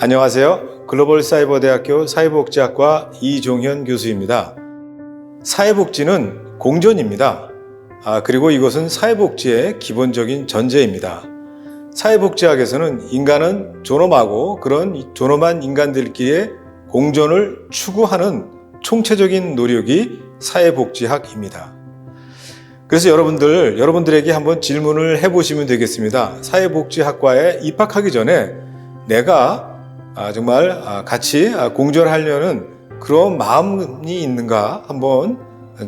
안녕하세요. 글로벌 사이버 대학교 사회복지학과 이종현 교수입니다. 사회복지는 공존입니다. 아, 그리고 이것은 사회복지의 기본적인 전제입니다. 사회복지학에서는 인간은 존엄하고 그런 존엄한 인간들끼리의 공존을 추구하는 총체적인 노력이 사회복지학입니다. 그래서 여러분들, 여러분들에게 한번 질문을 해보시면 되겠습니다. 사회복지학과에 입학하기 전에 내가 아, 정말 아, 같이 아, 공존하려는 그런 마음이 있는가 한번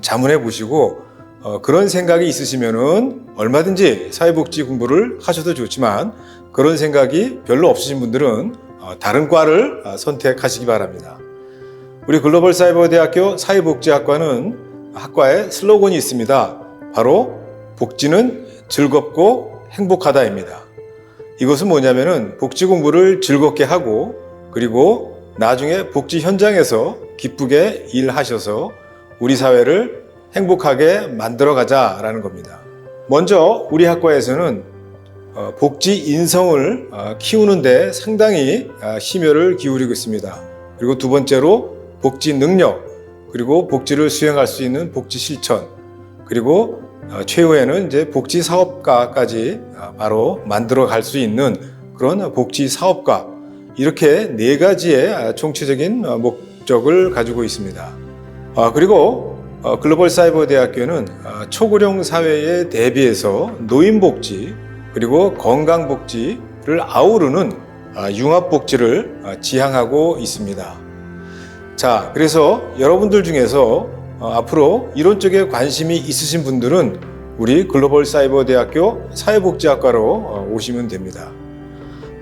자문해 보시고 어, 그런 생각이 있으시면은 얼마든지 사회복지 공부를 하셔도 좋지만 그런 생각이 별로 없으신 분들은 어, 다른 과를 아, 선택하시기 바랍니다. 우리 글로벌 사이버대학교 사회복지학과는 학과에 슬로건이 있습니다. 바로 복지는 즐겁고 행복하다입니다. 이것은 뭐냐면은 복지 공부를 즐겁게 하고 그리고 나중에 복지 현장에서 기쁘게 일하셔서 우리 사회를 행복하게 만들어 가자라는 겁니다. 먼저 우리 학과에서는 어, 복지 인성을 어, 키우는데 상당히 아, 심혈을 기울이고 있습니다. 그리고 두 번째로 복지 능력, 그리고 복지를 수행할 수 있는 복지 실천, 그리고 어, 최후에는 이제 복지 사업가까지 아, 바로 만들어 갈 수 있는 그런 복지 사업가 이렇게 네 가지의 아, 총체적인 어, 목적을 가지고 있습니다. 아, 그리고 어, 글로벌 사이버 대학교는 아, 초고령 사회에 대비해서 노인 복지 그리고 건강 복지를 아우르는 아, 융합 복지를 아, 지향하고 있습니다. 자, 그래서 여러분들 중에서 어, 앞으로 이런 쪽에 관심이 있으신 분들은 우리 글로벌 사이버 대학교 사회복지학과로 어, 오시면 됩니다.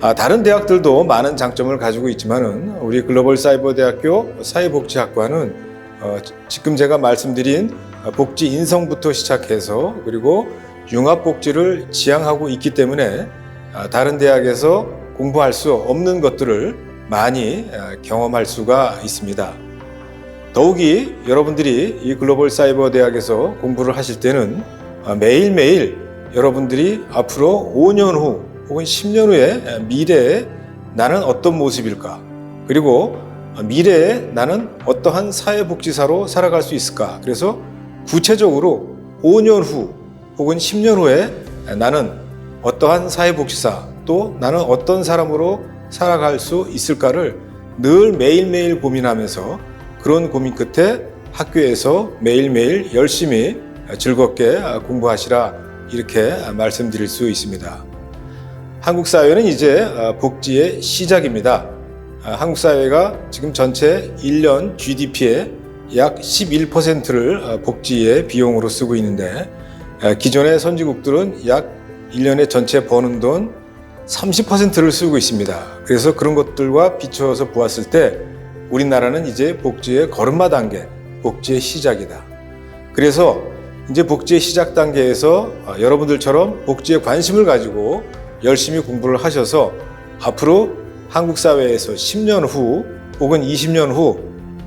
아, 다른 대학들도 많은 장점을 가지고 있지만은 우리 글로벌 사이버 대학교 사회복지학과는 어, 지금 제가 말씀드린 복지 인성부터 시작해서 그리고 융합 복지를 지향하고 있기 때문에 아, 다른 대학에서 공부할 수 없는 것들을 많이 아, 경험할 수가 있습니다. 더욱이 여러분들이 이 글로벌 사이버 대학에서 공부를 하실 때는 아, 매일매일 여러분들이 앞으로 5년 후 혹은 10년 후에 미래에 나는 어떤 모습일까? 그리고 미래에 나는 어떠한 사회복지사로 살아갈 수 있을까? 그래서 구체적으로 5년 후 혹은 10년 후에 나는 어떠한 사회복지사 또 나는 어떤 사람으로 살아갈 수 있을까를 늘 매일매일 고민하면서 그런 고민 끝에 학교에서 매일매일 열심히 즐겁게 공부하시라 이렇게 말씀드릴 수 있습니다. 한국 사회는 이제 복지의 시작입니다. 한국 사회가 지금 전체 1년 GDP의 약 11%를 복지의 비용으로 쓰고 있는데 기존의 선진국들은 약 1년에 전체 버는 돈 30%를 쓰고 있습니다. 그래서 그런 것들과 비춰서 보았을 때 우리나라는 이제 복지의 걸음마 단계, 복지의 시작이다. 그래서 이제 복지의 시작 단계에서 여러분들처럼 복지에 관심을 가지고 열심히 공부를 하셔서 앞으로 한국 사회에서 10년 후 혹은 20년 후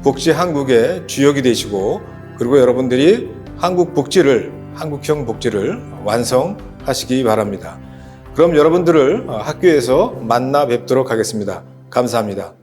복지 한국의 주역이 되시고 그리고 여러분들이 한국 복지를 한국형 복지를 완성하시기 바랍니다. 그럼 여러분들을 학교에서 만나 뵙도록 하겠습니다. 감사합니다.